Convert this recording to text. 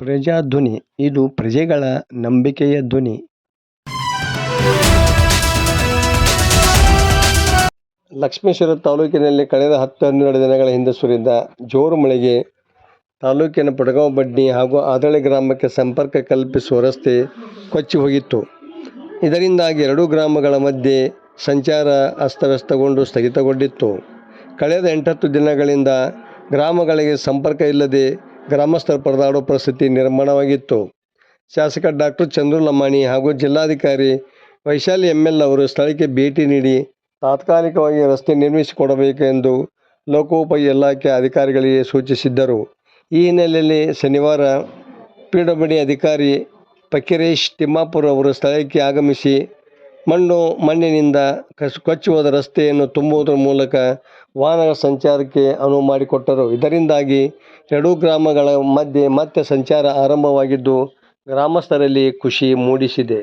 ಪ್ರಜಾಧ್ವನಿ, ಇದು ಪ್ರಜೆಗಳ ನಂಬಿಕೆಯ ಧ್ವನಿ. ಲಕ್ಷ್ಮೇಶ್ವರ ತಾಲೂಕಿನಲ್ಲಿ ಕಳೆದ ಹತ್ತು ಹನ್ನೆರಡು ದಿನಗಳ ಹಿಂದೆ ಸುರಿದ ಜೋರು ಮಳೆಗೆ ತಾಲೂಕಿನ ಪಡಗಾಂವ್ ಬಡ್ಡಿ ಹಾಗೂ ಆದಳೆ ಗ್ರಾಮಕ್ಕೆ ಸಂಪರ್ಕ ಕಲ್ಪಿಸುವ ರಸ್ತೆ ಕೊಚ್ಚಿ ಹೋಗಿತ್ತು. ಇದರಿಂದಾಗಿ ಎರಡೂ ಗ್ರಾಮಗಳ ಮಧ್ಯೆ ಸಂಚಾರ ಅಸ್ತವ್ಯಸ್ತಗೊಂಡು ಸ್ಥಗಿತಗೊಂಡಿತ್ತು. ಕಳೆದ ಎಂಟತ್ತು ದಿನಗಳಿಂದ ಗ್ರಾಮಗಳಿಗೆ ಸಂಪರ್ಕ ಇಲ್ಲದೆ ಗ್ರಾಮಸ್ಥರು ಪರದಾಡುವ ಪರಿಸ್ಥಿತಿ ನಿರ್ಮಾಣವಾಗಿತ್ತು. ಶಾಸಕ ಡಾಕ್ಟರ್ ಚಂದ್ರು ಲಮಾಣಿ ಹಾಗೂ ಜಿಲ್ಲಾಧಿಕಾರಿ ವೈಶಾಲಿ ಎಂ ಎಲ್ ಅವರು ಸ್ಥಳಕ್ಕೆ ಭೇಟಿ ನೀಡಿ ತಾತ್ಕಾಲಿಕವಾಗಿ ರಸ್ತೆ ನಿರ್ಮಿಸಿಕೊಡಬೇಕು ಎಂದು ಲೋಕೋಪಯೋಗಿ ಇಲಾಖೆ ಅಧಿಕಾರಿಗಳಿಗೆ ಸೂಚಿಸಿದ್ದರು. ಈ ಹಿನ್ನೆಲೆಯಲ್ಲಿ ಶನಿವಾರ ಪಿ ಅಧಿಕಾರಿ ಫಕೀರೇಶ್ ತಿಮ್ಮಾಪುರ್ ಅವರು ಸ್ಥಳಕ್ಕೆ ಆಗಮಿಸಿ ಮಣ್ಣು ಮಣ್ಣಿನಿಂದ ಕಸ್ ಕೊಚ್ಚಿ ರಸ್ತೆಯನ್ನು ತುಂಬುವುದರ ಮೂಲಕ ವಾಹನಗಳ ಸಂಚಾರಕ್ಕೆ ಅನುವು ಮಾಡಿಕೊಟ್ಟರು. ಇದರಿಂದಾಗಿ ಎರಡೂ ಗ್ರಾಮಗಳ ಮಧ್ಯೆ ಮತ್ತೆ ಸಂಚಾರ ಆರಂಭವಾಗಿದ್ದು, ಗ್ರಾಮಸ್ಥರಲ್ಲಿ ಖುಷಿ ಮೂಡಿಸಿದೆ.